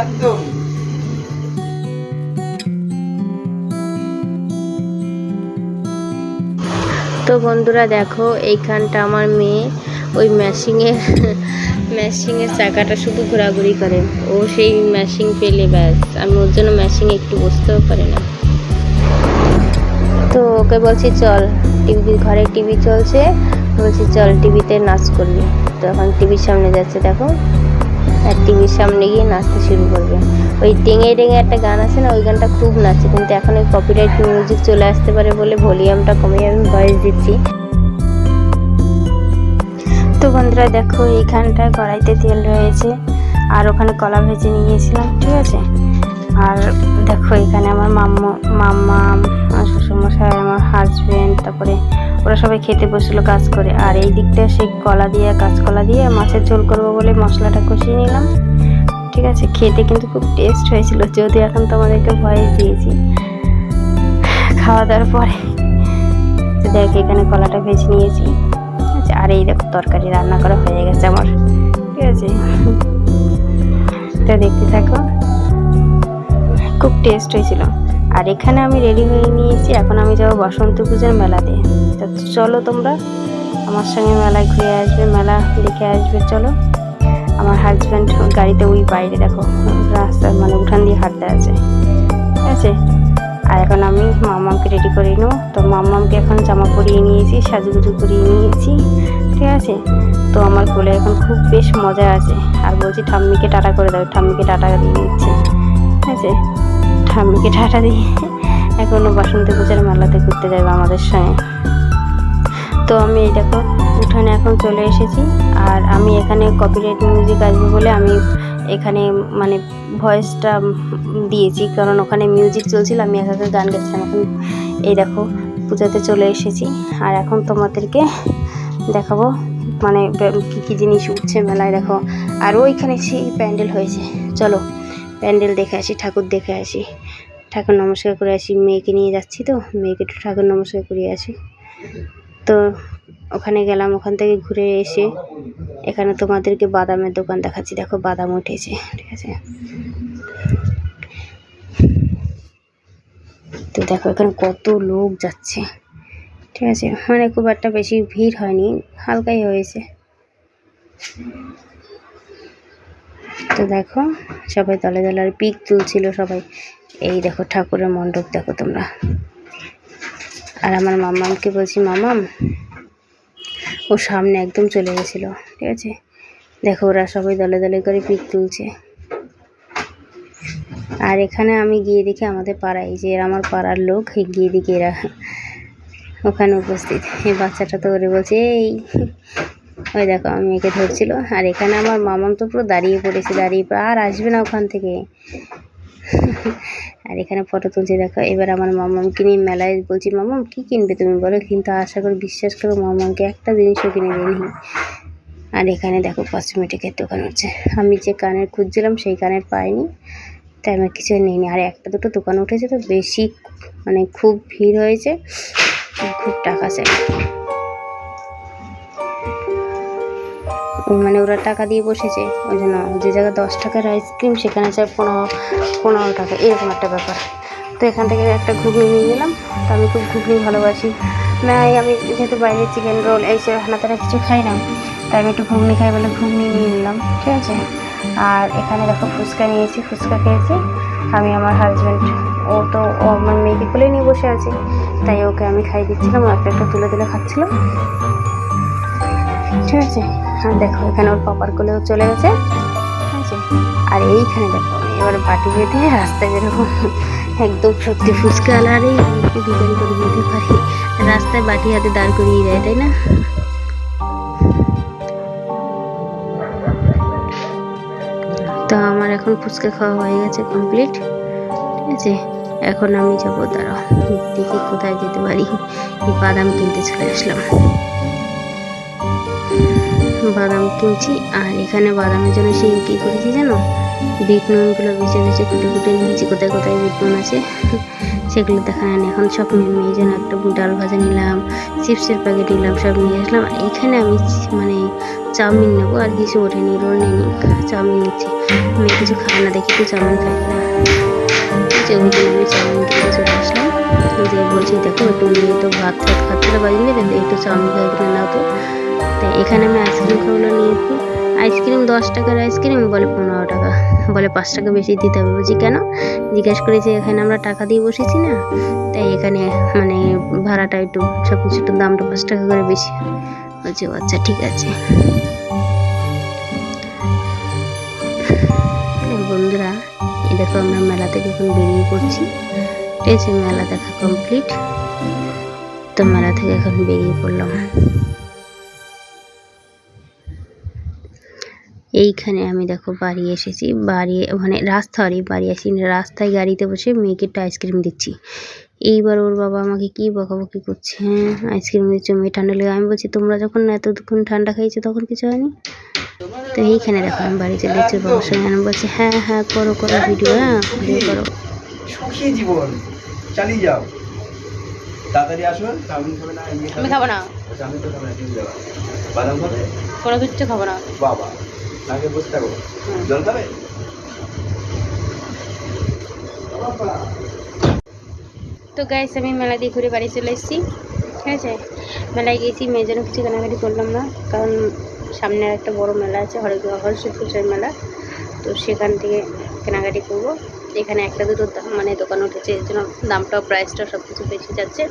একদম। তো বন্ধুরা দেখো, এইখানটা আমার মেয়ে, ওই ম্যাশিংয়ের ম্যাশিংয়ের চাকাটা শুধু ঘোরাঘুরি করে। ও সেই ম্যাশিং পেলে ব্যাস। আমি ওর জন্য ম্যাশিং একটু বসতেও পারি না। তো ওকে বলছি, চল টিভি ঘরে টিভি চলছে। বলছি, চল টিভিতে নাচ করবি। তো এখন টিভির সামনে যাচ্ছে, দেখো। আর টিভির সামনে গিয়ে নাচতে শুরু করবে। ওই টেঙে টেঙে একটা গান আছে না, ওই গানটা খুব নাচে, কিন্তু এখন ওই কপিরাইট মিউজিক চলে আসতে পারে বলে ভলিউমটা কমিয়ে আমি ভয়েস দিচ্ছি। তো বন্ধুরা, দেখো এইখানটায় কড়াইতে তেল রয়েছে, আর ওখানে কলা ভেজে নিয়েছিলাম, ঠিক আছে? আর দেখো এখানে আমার মাম্মা মাম্মা, আমার শ্বশুরমশাই, আমার হাজব্যান্ড তারপরে ওরা সবাই খেতে বসল কাজ করে। আর এই দিকটা সেই কলা দিয়ে কাঁচকলা দিয়ে মাছের ঝোল করব বলে মশলাটা কষিয়ে নিলাম। ঠিক আছে, খেতে কিন্তু খুব টেস্ট হয়েছিল। যদি এখন তোমাদেরকে ভয়েস দিয়েছি। খাওয়া দাওয়ার পরে দেখ, এখানে কলাটা ভেজে নিয়েছি। আছে, আর এই দেখো তরকারি রান্না করা হয়ে গেছে আমার। ঠিক আছে। তো দেখতে থাকো। খুব টেস্ট হয়েছিল। আর এখানে আমি রেডি হয়ে নিয়েছি, এখন আমি যাব বসন্ত পূজার মেলাতে। তো চলো তোমরা, আমার সঙ্গে মেলায় ঘুরে আসবে, মেলা দেখে আসবে, চলো। আমার হাজব্যান্ড গাড়িতে ওই বাইরে, দেখো, রাস্তার মানে উঠান দিয়ে হাঁটতে আছে। ঠিক আছে? আর এখন আমি মামামকে রেডি করে নেব। তো মামামকে এখন জামা পরিয়ে নিয়েছি, সাজুগুজু করিয়ে নিয়েছি। ঠিক আছে? তো আমার কোলে এখন খুব বেশ মজা আছে। আর বলছি ঠাম্মিকে টাটা করে দাও, ঠাম্মিকে টাটা দিয়ে দিচ্ছে। ঠিক আছে? ঠাম্মিকে টাটা দিয়ে এখনও বাসন্তী পূজার মেলাতে ঘুরতে যাবে আমাদের সঙ্গে। তো আমি এই দেখো, উঠানে এখন চলে এসেছি আর আমি এখানে কপিরাইট মিউজিক আসবে বলে আমি এখানে মানে ভয়েসটা দিয়েছি, কারণ ওখানে মিউজিক চলছিল, আমি একা একা গান গাচ্ছিলাম। এখন এই দেখো, পূজাতে চলে এসেছি। আর এখন তোমাদেরকে দেখাবো মানে কী কী জিনিস উঠছে মেলায় দেখো। আর ওইখানে সেই প্যান্ডেল হয়েছে। চলো, প্যান্ডেল দেখে আসি, ঠাকুর দেখে আসি। ঠাকুর নমস্কার করে আসি, মেয়েকে নিয়ে যাচ্ছি তো, মেয়েকে একটু ঠাকুর নমস্কার করে আসি। তো ওখানে গেলাম, ওখান থেকে ঘুরে এসে এখানে তোমাদেরকে বাদামের দোকান দেখাচ্ছি। দেখো বাদাম উঠেছে, ঠিক আছে? তো দেখো এখানে কত লোক যাচ্ছে, ঠিক আছে? মানে খুব একটা বেশি ভিড় হয়নি, হালকাই হয়েছে। তো দেখো সবাই দলে দলে আর পিক তুলছিল সবাই। এই দেখো ঠাকুরের মণ্ডপ দেখো তোমরা। আর আমার মামামকে বলছি, মামাম, ও সামনে একদম চলে গেছিল, ঠিক আছে? দেখো ওরা সবাই দলে দলে করে পিক তুলছে। আর এখানে আমি গিয়ে দেখি আমাদের পাড়ায় যে এরা আমার পাড়ার লোক গিয়ে দেখি এরা ওখানে উপস্থিত। এই বাচ্চাটা তো ওরে বলছে, এই, ওই দেখো, আমি একে ধরছিল। আর এখানে আমার মামাম তো পুরো দাঁড়িয়ে পড়েছে, দাঁড়িয়ে আর আসবে না ওখান থেকে। আর এখানে ফটো তুলছে, দেখো, এবার আমার মামামকে নিয়ে মেলায় বলছি, মামাম, কী কিনবে তুমি বলো? কিন্তু আশা করি, বিশ্বাস করো, মামামকে একটা জিনিসও কিনে দিইনি আর এখানে দেখো কসমেটিকের দোকান হচ্ছে। আমি যে কানের খুঁজছিলাম, সেই কানের পাইনি, তাই আমি কিছু নিইনি। আর একটা দুটো দোকান উঠেছে, তো বেশি মানে খুব ভিড় হয়েছে, খুব টাকা চাই। মানে ওরা টাকা দিয়ে বসেছে, ওই জন্য যে জায়গায় দশ টাকার আইসক্রিম, সেখানে চাই পনেরো পনেরো টাকা, এরকম একটা ব্যাপার। তো এখান থেকে একটা ঘুগনি নিয়ে গেলাম, তো আমি খুব ঘুগনি ভালোবাসি। না, এই আমি যেহেতু বাইরে চিকেন রোল এইসব হানাতারা কিছু খাই না, তাই আমি একটু ঘুগনি খাই বলে ঘুগনি নিয়ে নিলাম, ঠিক আছে? আর এখানে দেখো ফুচকা নিয়েছি, ফুচকা খেয়েছি। আমি আমার হাজব্যান্ড ও তো, ও আমার মেয়েকে কোলে নিয়ে বসে আছে, তাই ওকে আমি খাই দিচ্ছিলাম একটা একটা তুলে তুলে খাচ্ছিলো। ঠিক আছে? আর দেখো এখানে ওর পাপার কোলেও চলে গেছে। আর এইখানে দেখো এবার বাটি বেঁধে রাস্তায় বেরোবো। একদম সত্যি ফুচকা আলারেই আমি একটু ভিখারি করে দিতে পারি। রাস্তায় বাটি হাতে দাঁড় করিয়ে দেয় তাই না? তো আমার এখন ফুচকা খাওয়া হয়ে গেছে কমপ্লিট ঠিক আছে? এখন আমি যাব দাঁড়াও দেখি কোথায় যেতে পারি। এই বাদাম কিনতে চলে আসলাম। বাদাম কিনছি আর এখানে বাদামের জন্য সেই কী করেছি জানো? বিট নুনগুলো বেছে বেছে কুটে কুটে নিয়েছি, কোথায় কোথায় বিট নুন আছে? সেগুলো দেখা নেন এখন সব মেয়ে জন্য একটা ডাল ভাজা নিলাম, চিপসের প্যাকেট নিলাম, সব নিয়ে আসলাম এখানে আমি মানে চাউমিন নেব, আর কিছু ওঠেনি, রোল নিইনি চাউমিন নিচ্ছি। মেয়ে কিছু খায় না, দেখি তো চাউমিন খাই না আমি চাউমিন চলে আসলাম যে বলছি, দেখো একটু মেয়ে তো ভাত ভাত খাচ্ছে বাজিয়ে দেবেন একটু চাউমিন খাই নাও তো। তাই এখানে আমি আইসক্রিম খাওয়ালো নিয়েছি। আইসক্রিম দশ টাকার আইসক্রিম, বলে পনেরো টাকা। বলে পাঁচ টাকা বেশি দিতে হবে বলছি কেন? জিজ্ঞেস করেছি এখানে আমরা টাকা দিয়ে বসেছি না? তাই এখানে মানে ভাড়াটা একটু সব কিছু একটু দামটা পাঁচ টাকা করে বেশি। বলছি আচ্ছা ঠিক আছে। বন্ধুরা, এই দেখো আমরা মেলা থেকে এখন বেরিয়ে পড়ছি, ঠিক আছে, মেলা দেখা কমপ্লিট তো মেলা থেকে এখন বেরিয়ে পড়লাম। এইখানে আমি দেখো বাড়ি এসেছি বাড়ি মানে রাস্তারই বাড়ি আসি রাস্তায় গাড়িতে বসে মেয়েকে একটা আইসক্রিম দিচ্ছি। এইবার ওর বাবা আমাকে কি বকাবকি করছে হ্যাঁ? আইসক্রিম দিচ্ছ মেয়ে ঠান্ডা লেগে আমি বলছি তোমরা যখন এতক্ষণ ঠান্ডা খাইছো তখন কিছু হয়নি? তো এইখানে দেখো আমি বাড়ি চলে এসেছি বাবার সঙ্গে। আমি বলছি হ্যাঁ হ্যাঁ করো করো ভিডিও হ্যাঁ ভিডিও করো। সুখী জীবন চালিয়ে যাও। তাড়াতাড়ি আসুন চাউমিন খাবে না আমি খাব না? চাউমিন তো খাবে না বাদাম খাবে? কোনো কিছু খাব না। বাবা। আগে বসে থাকো জল খাবে? তো গাইস আমি মেলা দিয়ে ঘুরে বাড়ি চলে এসেছি। ঠিক আছে? মেলায় গিয়েছি মেয়ের জন্য কিছু কেনাকাটি করলাম না কারণ সামনে একটা বড় মেলা আছে হরে হরষিদ পূজার মেলা। তো সেখান থেকে কেনাকাটি করব। এখানে একটা দুটো মানে দোকান উঠেছে এর জন্য দামটাও প্রাইসটাও সব কিছু বেশি যাচ্ছে।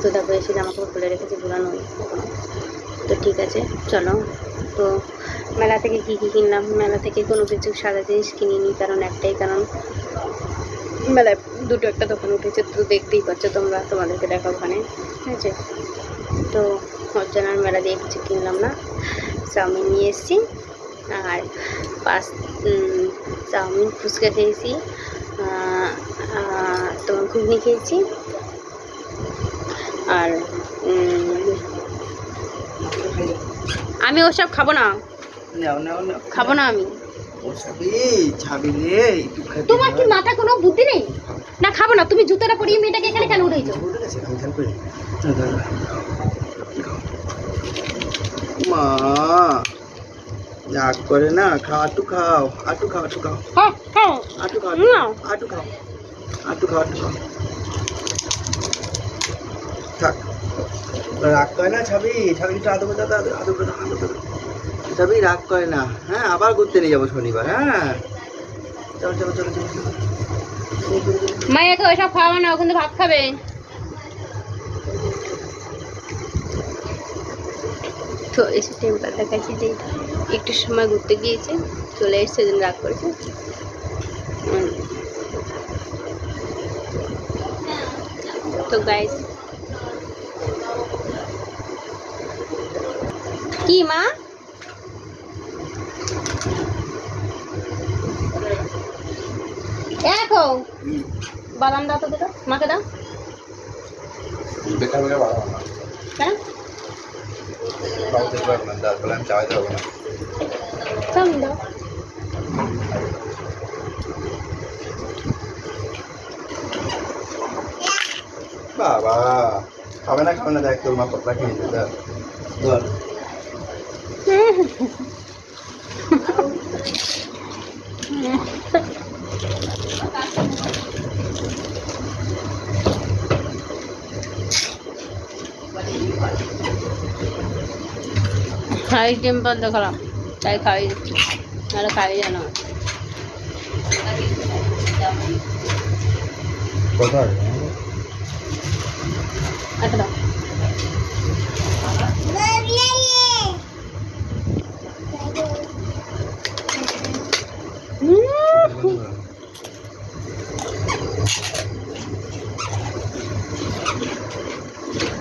তো তারপরে এসে জামা কাপড় খুলে রেখেছি পুরানো তো ঠিক আছে চলো। তো মেলা থেকে কী কী কিনলাম? মেলা থেকে কোনো কিছু সাদা জিনিস কিনিনি কারণ একটাই কারণ। মেলায় দুটো একটা দোকান উঠেছে তো দেখতেই পাচ্ছ তোমরা তোমাদেরকে দেখো ওখানে। ঠিক আছে? তো আর মেলা দিয়ে কিছু কিনলাম না। চাউমিন নিয়ে এসেছি আর উম, চাউমিন ফুচকা খেয়েছি তোমার ঘুগনি খেয়েছি আর আমি ওসব খাব না। নাও নাও নাও। খাব না আমি। ও ছাবি ছাবি রে একটু খাবি তোমার কি মাথা কোনো বুদ্ধি নেই? না খাব না তুমি জুতোটা পরিয়ে মেয়েটাকে এখানে কেন করি। মা রাগ করে না? খাও আটু খাও আটু খাও আটু খাও। হ্যাঁ আটু খাও। আটু খাও আটু খাও আটু খাও। থাক। রাগ করে না ছাবি? ছাবি একটু আদর দাদা আদর দাদা আদর রাগ করে না। হ্যাঁ আবার ঘুরতে নিয়ে যাব শনিবার হ্যাঁ। চলো চলো চলো চলো। মাইয়াকে ওইসব খাওয়াবো না, ও কিন্তু ভাত খাবে। তো এসে টেম্পার দেখাচ্ছি যে একটু সময় ঘুরতে গিয়েছে, চলে এসছে সেদিন রাগ করেছে। তো গাইস কি মা? দেখো। বাদাম দাও তো দুটো। মাকে দাও। বেকার বেকার বাড়াবো না। কেন দাও। বাবা খাবে না খাবে না দেখ তোর মা পতলা খেয়ে নিতে ধর ধর ডিম বন্ধ করলাম তাই খাওয়াই দিচ্ছি। নাহলে খাওয়াই যায় না কোথায় আচ্ছা দাও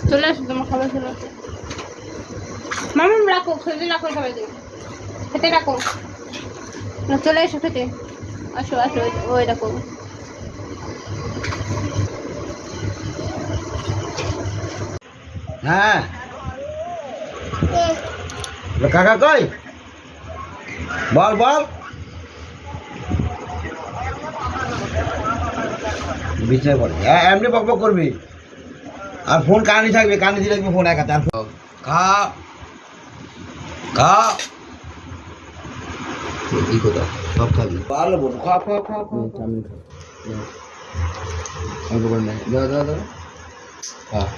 চলে আসো তোমার খাবার চলে আসো মামুন রাখো খেতে রাখো সবাই খেতে রাখো। না চলে এসো খেতে। আসো আসো ওই- দেখো। হ্যাঁ। কাকা কই? বল বল। বিছনায় পড়ে। হ্যাঁ এমনি বক বক করবি। আর ফোন কানে থাকবে কানে দিয়ে রাখবি ফোন একা তার খা খা এই কথা? সব খাবি। ভালো বোন খা খা খা খা। আমি অল্প করে নে দাও দাও দাও হ্যাঁ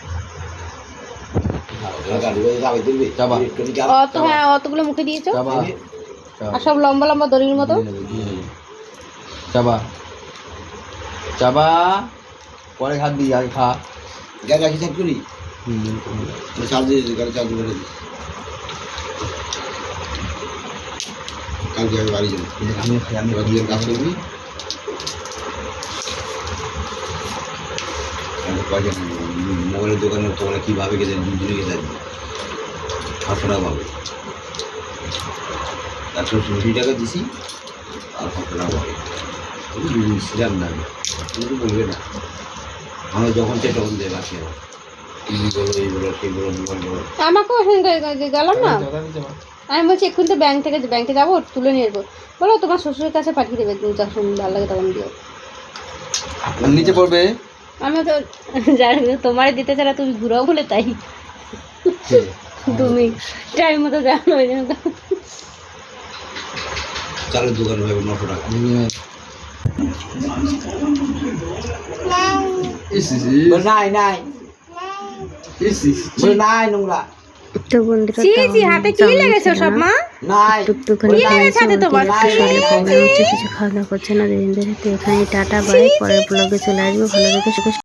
অত হ্যাঁ অতগুলো মুখে দিয়েছ? চাবা আর সব লম্বা লম্বা দড়ির মতো? চাবা চাবা পরে খাত দিই আগে খা। গাড়ি রাখি চাপ করি? চার্জ দিয়ে। গাড়ি চার্জ করে দিই কালকে আমি বাড়ি যাব। আমি আমি দুজন কাজ করবি? মোবাইলের দোকানে তোমরা কীভাবে গেছে দুজনে গেছে পাঁচশো টাকা পাবে। একশো চল্লিশ টাকা দিছি আর পাঁচশো টাকা পাবে ছিলাম না। আমি তুমি তো বলবে না। আমরা যখন চাই তখন দেবে বাকি আমার টিভি বলো এই বলো সেই বলো মোবাইল বলো। আমাকেও গেলাম না? আমি বলছি এক্ষুনি তো ব্যাংক থেকে ব্যাংকে যাব তুলে নিয়ে আসব। বলো তোমার শ্বশুরের কাছে পাঠিয়ে দেবে তুমি যখন ভালো লাগে তখন দিও নিচে পড়বে? আমি তো জানি না তোমার দিতে চাইলে তুমি ঘুরাও বলে তাই। তুমি টাইম মতো জানো ওই জন্য চালের দোকানে ভাবে নশো টাকা। নাই নাই। নাই নোংরা। তো বন্ধুরা জি জি হাতে কি লেগেছে সব মা? নাই। একটুখানি কি লেগেছে তোমার? কিছু খাওয়া দাওয়া করছে না দিন ধরে তো এখানে টাটা বাই পরের ব্লগে চলে আসব ভালো রেখে